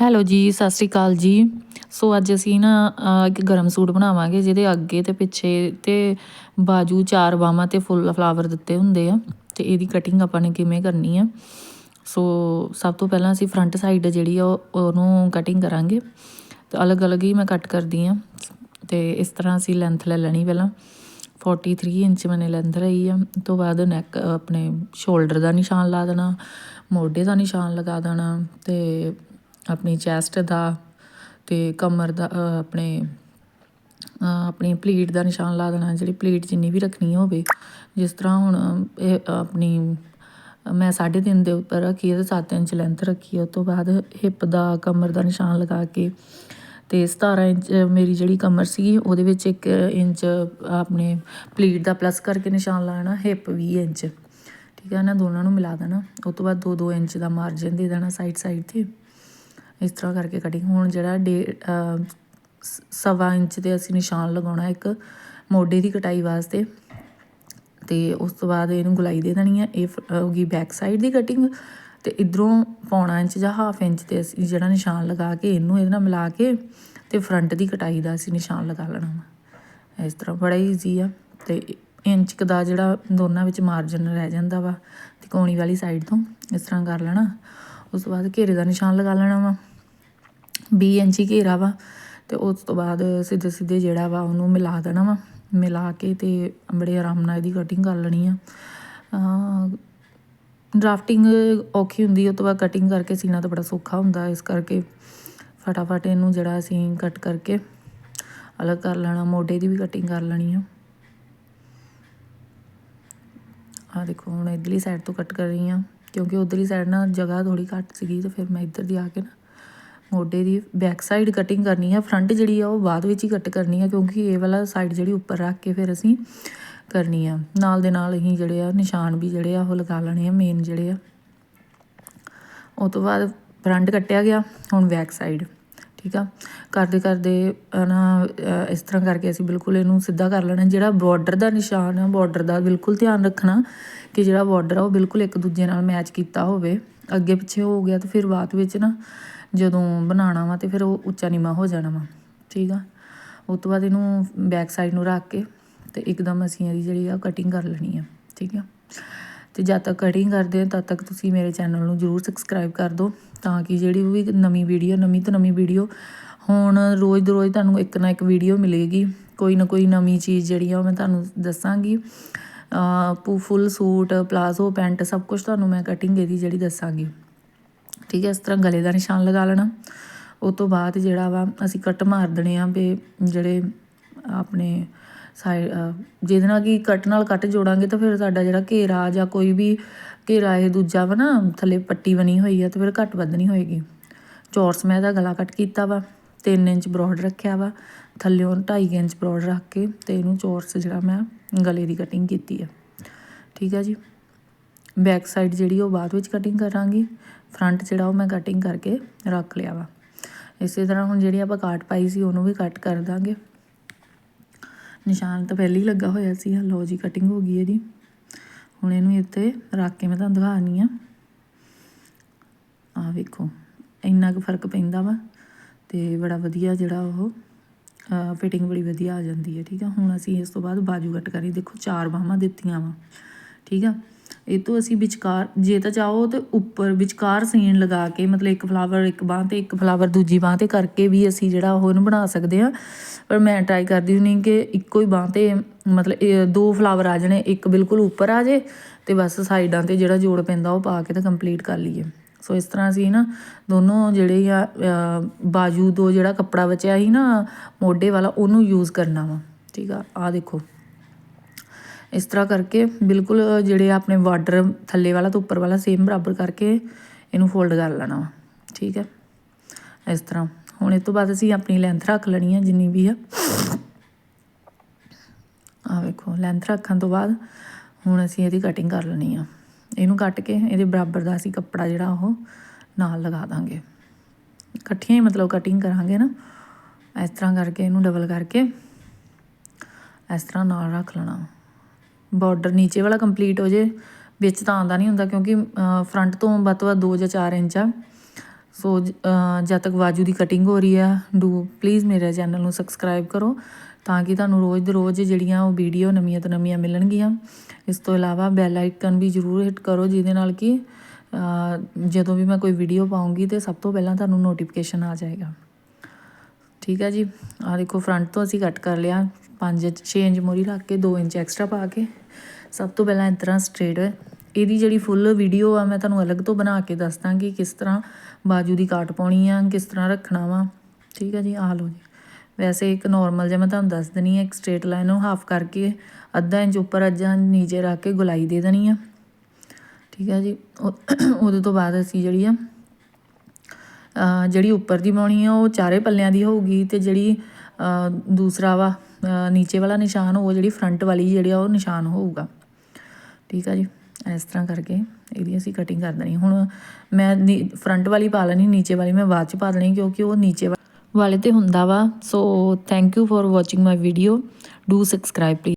Hello ਜੀ, ਸਤਿ ਸ਼੍ਰੀ ਅਕਾਲ ਜੀ। ਸੋ ਅੱਜ ਅਸੀਂ ਨਾ ਇੱਕ ਗਰਮ ਸੂਟ ਬਣਾਵਾਂਗੇ, ਜਿਹਦੇ ਅੱਗੇ ਤੇ ਪਿੱਛੇ ਤੇ ਬਾਜੂ ਚਾਰ ਬਾਹਾਂ ਤੇ ਫੁੱਲ ਫਲਾਵਰ ਦਿੱਤੇ ਹੁੰਦੇ ਆ। ਤੇ ਇਹਦੀ ਕਟਿੰਗ ਆਪਾਂ ਨੇ ਕਿਵੇਂ ਕਰਨੀ ਆ? ਸੋ ਸਭ ਤੋਂ ਪਹਿਲਾਂ ਅਸੀਂ ਫਰੰਟ ਸਾਈਡ ਜਿਹੜੀ ਆ, ਉਹ- ਉਹਨੂੰ ਕਟਿੰਗ ਕਰਾਂਗੇ। ਤੇ ਅਲੱਗ-ਅਲੱਗ ਹੀ ਮੈਂ ਕੱਟ ਕਰਦੀ ਆ। ਤੇ ਇਸ ਤਰ੍ਹਾਂ ਅਸੀਂ ਲੈਂਥ ਲੈ ਲੈਣੀ ਪਹਿਲਾਂ। 43 ਇੰਚ ਮੈਨੇ ਲੈਂਥ ਲਈ ਆ। ਤੋਂ ਬਾਅਦ ਨੈਕ ਆਪਣੇ ਸ਼ੋਲਡਰ ਦਾ ਨਿਸ਼ਾਨ ਲਾ ਦੇਣਾ, ਮੋਢੇ ਦਾ ਨਿਸ਼ਾਨ ਲਗਾ ਦੇਣਾ ਤੇ ਆਪਣੀ ਚੈਸਟ ਦਾ ਅਤੇ ਕਮਰ ਦਾ ਆਪਣੇ ਆਪਣੀ ਪਲੀਟ ਦਾ ਨਿਸ਼ਾਨ ਲਾ ਦੇਣਾ, ਜਿਹੜੀ ਪਲੀਟ ਜਿੰਨੀ ਵੀ ਰੱਖਣੀ ਹੋਵੇ, ਜਿਸ ਤਰ੍ਹਾਂ ਹੁਣ ਇਹ ਆਪਣੀ, ਮੈਂ 3.5 ਦੇ ਉੱਪਰ ਰੱਖੀ ਹੈ ਤੇ 7 ਇੰਚ ਲੈਂਥ ਰੱਖੀ ਹੈ, ਉਸ ਤੋਂ ਬਾਅਦ ਹਿੱਪ ਦਾ ਕਮਰ ਦਾ ਨਿਸ਼ਾਨ ਲਗਾ ਕੇ ਅਤੇ 17 ਇੰਚ, ਮੇਰੀ ਜਿਹੜੀ ਕਮਰ ਸੀ, ਉਹਦੇ ਵਿੱਚ 1 ਇੰਚ ਆਪਣੇ ਪਲੀਟ ਦਾ ਪਲੱਸ ਕਰਕੇ ਨਿਸ਼ਾਨ ਲਾਣਾ ਹਿੱਪ 20 ਇੰਚ। ਠੀਕ ਹੈ ਨਾ, ਦੋਨਾਂ ਨੂੰ ਮਿਲਾ ਦੇਣਾ। ਉਸ ਤੋਂ ਬਾਅਦ 2-2 ਇੰਚ ਦਾ ਮਾਰਜਨ ਦੇ ਦੇਣਾ ਸਾਈਡ ਸਾਈਡ ਤੇ। ਇਸ ਤਰ੍ਹਾਂ ਕਰਕੇ ਕਟਿੰਗ ਹੁਣ ਜਿਹੜਾ ਡੇ ਸਵਾ ਇੰਚ ਤੇ ਅਸੀਂ ਨਿਸ਼ਾਨ ਲਗਾਉਣਾ ਇੱਕ ਮੋਢੇ ਦੀ ਕਟਾਈ ਵਾਸਤੇ। ਤੇ ਉਸ ਤੋਂ ਬਾਅਦ ਇਹਨੂੰ ਗੁਲਾਈ ਦੇ ਦੇਣੀ ਹੈ ਇਹ ਫ- ਹੋ ਗਈ ਬੈਕ ਸਾਈਡ ਦੀ ਕਟਿੰਗ ਤੇ ਇਧਰੋਂ ਪੌਣਾ ਇੰਚ ਜਾਂ ਹਾਫ ਇੰਚ ਤੇ ਅਸੀਂ ਜਿਹੜਾ ਨਿਸ਼ਾਨ ਲਗਾ ਕੇ ਇਹਨੂੰ ਇਹਦੇ ਨਾਲ ਮਿਲਾ ਕੇ ਤੇ ਫਰੰਟ ਦੀ ਕਟਾਈ ਦਾ ਅਸੀਂ ਨਿਸ਼ਾਨ ਲਗਾ ਲੈਣਾ ਵਾ। ਇਸ ਤਰ੍ਹਾਂ ਬੜਾ ਈਜ਼ੀ ਆ। ਤੇ ਇੰਚ ਕੁ ਦਾ ਜਿਹੜਾ ਦੋਨਾਂ ਵਿੱਚ ਮਾਰਜਨ ਰਹਿ ਜਾਂਦਾ ਵਾ। ਤੇ ਕੋਣੀ ਵਾਲੀ ਸਾਈਡ ਤੋਂ ਇਸ ਤਰ੍ਹਾਂ ਕਰ ਲੈਣਾ। ਉਸ ਤੋਂ ਬਾਅਦ ਘੇਰੇ ਦਾ ਨਿਸ਼ਾਨ ਲਗਾ ਲੈਣਾ ਵਾ। 20 ਇੰਚੀ ਘੇਰਾ ਵਾ ਤੇ ਉਸ ਤੋਂ ਬਾਅਦ ਸਿੱਧੇ ਸਿੱਧੇ ਜਿਹੜਾ ਵਾ ਉਹਨੂੰ ਮਿਲਾ ਦੇਣਾ ਵਾ। ਮਿਲਾ ਕੇ ਤੇ ਬੜੇ ਆਰਾਮ ਨਾਲ ਇਹਦੀ ਕਟਿੰਗ ਕਰ ਲੈਣੀ ਆ। ਡਰਾਫਟਿੰਗ ਔਖੀ ਹੁੰਦੀ, ਉਹ ਤੋਂ ਬਾਅਦ ਕਟਿੰਗ ਕਰਕੇ ਸੀਣਾ ਤਾਂ ਬੜਾ ਸੌਖਾ ਹੁੰਦਾ। ਇਸ ਕਰਕੇ ਫਟਾਫਟ ਇਹਨੂੰ ਜਿਹੜਾ ਅਸੀਂ ਕੱਟ ਕਰਕੇ ਅਲੱਗ ਕਰ ਲੈਣਾ, ਮੋਢੇ ਦੀ ਵੀ ਕਟਿੰਗ ਕਰ ਲੈਣੀ ਆ। ਆ ਦੇਖੋ, ਹੁਣ ਇਧਰਲੀ ਸਾਈਡ ਤੋਂ ਕੱਟ ਕਰ ਰਹੀ ਆ। ਕਿਉਂਕਿ ਉਧਰਲੀ ਸਾਈਡ ਨਾ ਜਗ੍ਹਾ ਥੋੜੀ ਘੱਟ ਸੀਗੀ ਤੇ ਫਿਰ ਮੈਂ ਇੱਧਰ ਦੀ ਆ ਕੇ ਨਾ ਮੋਢੇ ਦੀ ਬੈਕ ਸਾਈਡ ਕਟਿੰਗ ਕਰਨੀ ਆ ਫਰੰਟ ਜਿਹੜੀ ਆ ਉਹ ਬਾਅਦ ਵਿੱਚ ਹੀ ਕੱਟ ਕਰਨੀ ਆ, ਕਿਉਂਕਿ ਇਹ ਵਾਲਾ ਸਾਈਡ ਜਿਹੜੀ ਉੱਪਰ ਰੱਖ ਕੇ ਫਿਰ ਅਸੀਂ ਕਰਨੀ ਆ। ਨਾਲ ਦੇ ਨਾਲ ਅਸੀਂ ਜਿਹੜੇ ਆ ਨਿਸ਼ਾਨ ਵੀ ਜਿਹੜੇ ਆ ਉਹ ਲਗਾ ਲੈਣੇ ਆ ਮੇਨ ਜਿਹੜੇ ਆ। ਉਹ ਤੋਂ ਬਾਅਦ ਫਰੰਟ ਕੱਟਿਆ ਗਿਆ, ਹੁਣ ਬੈਕ ਸਾਈਡ ਠੀਕ ਆ? ਕਰਦੇ ਕਰਦੇ ਅਹ ਨਾ ਇਸ ਤਰ੍ਹਾਂ ਕਰਕੇ ਅਸੀਂ ਬਿਲਕੁਲ ਇਹਨੂੰ ਸਿੱਧਾ ਕਰ ਲੈਣਾ, ਜਿਹੜਾ ਬਾਰਡਰ ਦਾ ਨਿਸ਼ਾਨ ਆ ਬਾਰਡਰ ਦਾ ਬਿਲਕੁਲ ਧਿਆਨ ਰੱਖਣਾ ਕਿ ਜਿਹੜਾ ਬਾਰਡਰ ਆ ਉਹ ਬਿਲਕੁਲ ਇੱਕ ਦੂਜੇ ਨਾਲ ਮੈਚ ਕੀਤਾ ਹੋਵੇ। ਅੱਗੇ ਪਿੱਛੇ ਹੋ ਗਿਆ ਤੇ ਫਿਰ ਬਾਅਦ ਵਿੱਚ ਨਾ ਜਦੋਂ ਬਣਾਉਣਾ ਵਾ ਤੇ ਫਿਰ ਉਹ ਉੱਚਾ ਨੀਵਾਂ ਹੋ ਜਾਣਾ ਵਾ, ਠੀਕ ਆ? ਉਸ ਤੋਂ ਬਾਅਦ ਇਹਨੂੰ ਬੈਕ ਸਾਈਡ ਨੂੰ ਰੱਖ ਕੇ ਤੇ ਇੱਕਦਮ ਅਸੀਂ ਇਹਦੀ ਜਿਹੜੀ ਆ ਕਟਿੰਗ ਕਰ ਲੈਣੀ ਆ, ਠੀਕ ਆ? ਤੇ ਜਦ ਤੱਕ ਕਟਿੰਗ ਕਰਦੇ ਹੋ ਤਦ ਤੱਕ ਤੁਸੀਂ ਮੇਰੇ ਚੈਨਲ ਨੂੰ ਜਰੂਰ ਸਬਸਕ੍ਰਾਈਬ ਕਰ ਦਿਓ ਤਾਂ ਕਿ ਜਿਹੜੀ ਵੀ ਨਵੀਂ ਵੀਡੀਓ ਨਵੀਂ ਤੋਂ ਨਵੀਂ ਵੀਡੀਓ ਹੁਣ ਰੋਜ਼ ਦੇ ਰੋਜ਼ ਤੁਹਾਨੂੰ ਇੱਕ ਨਾ ਇੱਕ ਵੀਡੀਓ ਮਿਲੇਗੀ। ਕੋਈ ਨਾ ਕੋਈ ਨਵੀਂ ਚੀਜ਼ ਜਿਹੜੀ ਆ ਉਹ ਮੈਂ ਤੁਹਾਨੂੰ ਦੱਸਾਂਗੀ। ਫੁੱਲ ਸੂਟ, ਪਲਾਜ਼ੋ, ਪੈਂਟ, ਸਭ ਕੁਝ ਤੁਹਾਨੂੰ ਮੈਂ ਕਟਿੰਗ ਇਹਦੀ ਜਿਹੜੀ ਦੱਸਾਂਗੀ। ਠੀਕ ਹੈ, ਇਸ ਤਰ੍ਹਾਂ ਗਲੇ ਦਾ ਨਿਸ਼ਾਨ ਲਗਾ ਲੈਣਾ। ਉਸ ਤੋਂ ਬਾਅਦ ਜਿਹੜਾ ਵਾ, ਅਸੀਂ ਕੱਟ ਮਾਰ ਦੇਣੇ ਆ ਵੀ ਜਿਹੜੇ ਆਪਣੇ ਸਾਈ ਜਿਹਦੇ ਨਾਲ ਕਿ ਕੱਟ ਨਾਲ ਕੱਟ ਜੋੜਾਂਗੇ ਤਾਂ ਫਿਰ ਸਾਡਾ ਜਿਹੜਾ ਘੇਰਾ ਜਾਂ ਕੋਈ ਵੀ ਘੇਰਾ ਇਹ ਦੂਜਾ ਵਾ ਨਾ, ਥੱਲੇ ਪੱਟੀ ਬਣੀ ਹੋਈ ਆ, ਤੇ ਫਿਰ ਘੱਟ ਵੱਧ ਨਹੀਂ ਹੋਏਗੀ। ਚੌਰਸ ਮੈਂ ਇਹਦਾ ਗਲਾ ਕੱਟ ਕੀਤਾ ਵਾ। 3 ਇੰਚ ਬਰੋਡ ਰੱਖਿਆ ਵਾ ਥੱਲਿਓਂ 2.5 ਇੰਚ ਬਰੋਡ ਰੱਖ ਕੇ ਤੇ ਇਹਨੂੰ ਚੋਰਸ ਜਿਹੜਾ ਮੈਂ ਗਲੇ ਦੀ ਕਟਿੰਗ ਕੀਤੀ ਹੈ ਠੀਕ ਹੈ ਜੀ? ਬੈਕ ਸਾਈਡ ਜਿਹੜੀ ਉਹ ਬਾਅਦ ਵਿੱਚ ਕਟਿੰਗ ਕਰਾਂਗੀ ਫਰੰਟ ਜਿਹੜਾ ਉਹ ਮੈਂ ਕਟਿੰਗ ਕਰਕੇ ਰੱਖ ਲਿਆ ਵਾ। ਇਸੇ ਤਰ੍ਹਾਂ ਹੁਣ ਜਿਹੜੀ ਆਪਾਂ ਕਾਟ ਪਾਈ ਸੀ ਉਹਨੂੰ ਵੀ ਕੱਟ ਕਰ ਦਾਂਗੇ। ਨਿਸ਼ਾਨ ਤਾਂ ਪਹਿਲਾਂ ਹੀ ਲੱਗਾ ਹੋਇਆ ਸੀ, ਆਹ ਲਓ ਜੀ ਕਟਿੰਗ ਹੋ ਗਈ ਇਹਦੀ। ਹੁਣ ਇਹਨੂੰ ਇੱਥੇ ਰੱਖ ਕੇ ਮੈਂ ਤੁਹਾਨੂੰ ਦਿਖਾਣੀ ਆ। ਆ ਵੇਖੋ, ਇੰਨਾ ਕੁ ਫ਼ਰਕ ਪੈਂਦਾ ਵਾ। ਅਤੇ ਬੜਾ ਵਧੀਆ ਜਿਹੜਾ ਉਹ ਫਿਟਿੰਗ ਬੜੀ ਵਧੀਆ ਆ ਜਾਂਦੀ ਹੈ, ਠੀਕ ਆ? ਹੁਣ ਅਸੀਂ ਇਸ ਤੋਂ ਬਾਅਦ ਬਾਜੂ ਕੱਟ ਕਰੀ ਦੇਖੋ, ਚਾਰ ਬਾਹਾਂ ਦਿੱਤੀਆਂ ਵਾ, ਠੀਕ ਆ? ਇਹ ਤੋਂ ਅਸੀਂ ਵਿਚਕਾਰ, ਜੇ ਤਾਂ ਚਾਹੋ ਤੇ ਉੱਪਰ ਵਿਚਕਾਰ ਸੀਨ ਲਗਾ ਕੇ, ਮਤਲਬ ਇੱਕ ਫਲਾਵਰ ਇੱਕ ਬਾਹ ਤੇ, ਇੱਕ ਫਲਾਵਰ ਦੂਜੀ ਬਾਹ ਤੇ ਕਰਕੇ ਵੀ ਅਸੀਂ ਜਿਹੜਾ ਉਹ ਇਹਨੂੰ ਬਣਾ ਸਕਦੇ ਆ ਪਰ ਮੈਂ ਟਰਾਈ ਕਰਦੀ ਹੁੰਨੀ ਕਿ ਇੱਕੋ ਹੀ ਬਾਹ ਤੇ, ਮਤਲਬ ਦੋ ਫਲਾਵਰ ਆ ਜਾਣੇ, ਇੱਕ ਬਿਲਕੁਲ ਉੱਪਰ ਆ ਜੇ ਤੇ ਬਸ ਸਾਈਡਾਂ ਤੇ ਜਿਹੜਾ ਜੋੜ ਪੈਂਦਾ ਉਹ ਪਾ ਕੇ ਤਾਂ ਕੰਪਲੀਟ ਕਰ ਲਈਏ। ਸੋ ਇਸ ਤਰ੍ਹਾਂ ਅਸੀਂ ਨਾ ਦੋਨੋਂ ਜਿਹੜੇ ਆ ਬਾਜੂ ਤੋਂ ਜਿਹੜਾ ਕੱਪੜਾ ਬਚਿਆ ਸੀ ਨਾ, ਮੋਢੇ ਵਾਲਾ, ਉਹਨੂੰ ਯੂਜ਼ ਕਰਨਾ ਵਾ। ਠੀਕ ਆ? ਆ ਦੇਖੋ। ਇਸ ਤਰ੍ਹਾਂ ਕਰਕੇ ਬਿਲਕੁਲ ਜਿਹੜੇ ਆਪਣੇ ਬਾਰਡਰ ਥੱਲੇ ਵਾਲਾ ਤੋਂ ਉੱਪਰ ਵਾਲਾ ਸੇਮ ਬਰਾਬਰ ਕਰਕੇ ਇਹਨੂੰ ਫੋਲਡ ਕਰ ਲੈਣਾ ਵਾ। ਠੀਕ ਹੈ ਇਸ ਤਰ੍ਹਾਂ। ਹੁਣ ਇਸ ਤੋਂ ਬਾਅਦ ਅਸੀਂ ਆਪਣੀ ਲੈਂਥ ਰੱਖ ਲੈਣੀ ਹੈ ਜਿੰਨੀ ਵੀ ਆ। ਆ ਵੇਖੋ ਲੈਂਥ ਰੱਖਣ ਤੋਂ ਬਾਅਦ ਹੁਣ ਅਸੀਂ ਇਹਦੀ ਕਟਿੰਗ ਕਰ ਲੈਣੀ ਆ। ਇਹਨੂੰ ਕੱਟ ਕੇ ਇਹਦੇ ਬਰਾਬਰ ਦਾ ਅਸੀਂ ਕੱਪੜਾ ਜਿਹੜਾ ਉਹ ਨਾਲ ਲਗਾ ਦਾਂਗੇ। ਇਕੱਠੀਆਂ ਹੀ ਮਤਲਬ ਕਟਿੰਗ ਕਰਾਂਗੇ ਨਾ, ਇਸ ਤਰ੍ਹਾਂ ਕਰਕੇ ਇਹਨੂੰ ਡਬਲ ਕਰਕੇ ਇਸ ਤਰ੍ਹਾਂ ਨਾਲ ਰੱਖ ਲੈਣਾ। ਬਾਰਡਰ ਨੀਚੇ ਵਾਲਾ ਕੰਪਲੀਟ ਹੋ ਜੇ, ਵਿੱਚ ਤਾਂ ਆਉਂਦਾ ਨਹੀਂ ਹੁੰਦਾ ਕਿਉਂਕਿ ਫਰੰਟ ਤੋਂ ਵੱਧ ਤੋਂ ਵੱਧ 2 ਜਾਂ 4 ਇੰਚ ਆ। ਸੋ ਜਦ ਤੱਕ ਬਾਜੂ ਦੀ ਕਟਿੰਗ ਹੋ ਰਹੀ ਆ ਡੂ ਪਲੀਜ਼ ਮੇਰੇ ਚੈਨਲ ਨੂੰ ਸਬਸਕ੍ਰਾਈਬ ਕਰੋ। ਤਾਂ ਕਿ ਤੁਹਾਨੂੰ ਰੋਜ਼ ਦੇ ਰੋਜ਼ ਜਿਹੜੀਆਂ ਉਹ ਵੀਡੀਓ ਨਵੀਆਂ ਤੋਂ ਨਵੀਆਂ ਮਿਲਣਗੀਆਂ। ਇਸ ਤੋਂ ਇਲਾਵਾ ਬੈਲ ਆਈਕਨ ਵੀ ਜ਼ਰੂਰ ਹਿੱਟ ਕਰੋ, ਜਿਹਦੇ ਨਾਲ ਕਿ ਜਦੋਂ ਵੀ ਮੈਂ ਕੋਈ ਵੀਡੀਓ ਪਾਉਂਗੀ ਤੇ ਸਭ ਤੋਂ ਪਹਿਲਾਂ ਤੁਹਾਨੂੰ ਨੋਟੀਫਿਕੇਸ਼ਨ ਆ ਜਾਏਗਾ। ਠੀਕ ਹੈ ਜੀ? ਆ ਦੇਖੋ ਫਰੰਟ ਤੋਂ ਅਸੀਂ ਕੱਟ ਕਰ ਲਿਆ। 5 6 ਇੰਚ ਮੋਰੀ ਰੱਖ ਕੇ 2 ਇੰਚ ਐਕਸਟਰਾ ਪਾ ਕੇ। ਸਭ ਤੋਂ ਪਹਿਲਾਂ ਇਸ ਤਰ੍ਹਾਂ ਸਟ੍ਰੇਟ ਇਹਦੀ ਜਿਹੜੀ ਫੁੱਲ ਵੀਡੀਓ ਆ, ਮੈਂ ਤੁਹਾਨੂੰ ਅਲੱਗ ਤੋਂ ਬਣਾ ਕੇ ਦੱਸ ਦਾਂਗੀ ਕਿਸ ਤਰ੍ਹਾਂ ਬਾਜੂ ਦੀ ਕਾਟ ਪਾਉਣੀ ਆ, ਕਿਸ ਤਰ੍ਹਾਂ ਰੱਖਣਾ ਵਾ। ਠੀਕ ਹੈ ਜੀ? ਆ ਲਓ ਜੀ। ਵੈਸੇ ਇੱਕ ਨਾਰਮਲ ਜਿਹਾ ਮੈਂ ਤੁਹਾਨੂੰ ਦੱਸ ਦਣੀ ਆ ਇੱਕ ਸਟ੍ਰੇਟ ਲਾਈਨ ਨੂੰ ਹਾਫ ਕਰਕੇ ਅੱਧਾ ਇੰਚ ਉੱਪਰ ਅੱਧਾ ਨੀਚੇ ਰੱਖ ਕੇ ਗੁਲਾਈ ਦੇ ਦੇਣੀ ਆ। ਠੀਕ ਹੈ ਜੀ। ਉਹਦੇ ਤੋਂ ਬਾਅਦ ਅਸੀਂ ਜਿਹੜੀ ਆ ਜਿਹੜੀ ਉੱਪਰ ਦੀ ਪਾਉਣੀ ਆ, ਉਹ ਚਾਰੇ ਪੱਲਿਆਂ ਦੀ ਹੋਊਗੀ ਤੇ ਜਿਹੜੀ ਦੂਸਰਾ ਵਾ ਨੀਚੇ ਵਾਲਾ ਨਿਸ਼ਾਨ, ਉਹ ਜਿਹੜੀ ਫਰੰਟ ਵਾਲੀ ਜਿਹੜੀ ਆ, ਉਹ ਨਿਸ਼ਾਨ ਹੋਊਗਾ। ਠੀਕ ਆ ਜੀ। ਇਸ ਤਰ੍ਹਾਂ ਕਰਕੇ ਇਹਦੀ ਅਸੀਂ ਕਟਿੰਗ ਕਰ ਦੇਣੀ। ਹੁਣ ਮੈਂ ਫਰੰਟ ਵਾਲੀ ਪਾ ਲੈਣੀ, ਨੀਚੇ ਵਾਲੀ ਮੈਂ ਬਾਅਦ ਚ ਪਾ ਦੇਣੀ ਕਿਉਂਕਿ ਉਹ ਨੀਚੇ ਵਾ- ਵਾਲੇ ਤੇ ਹੁੰਦਾ ਵਾ। So thank you for watching my video do subscribe please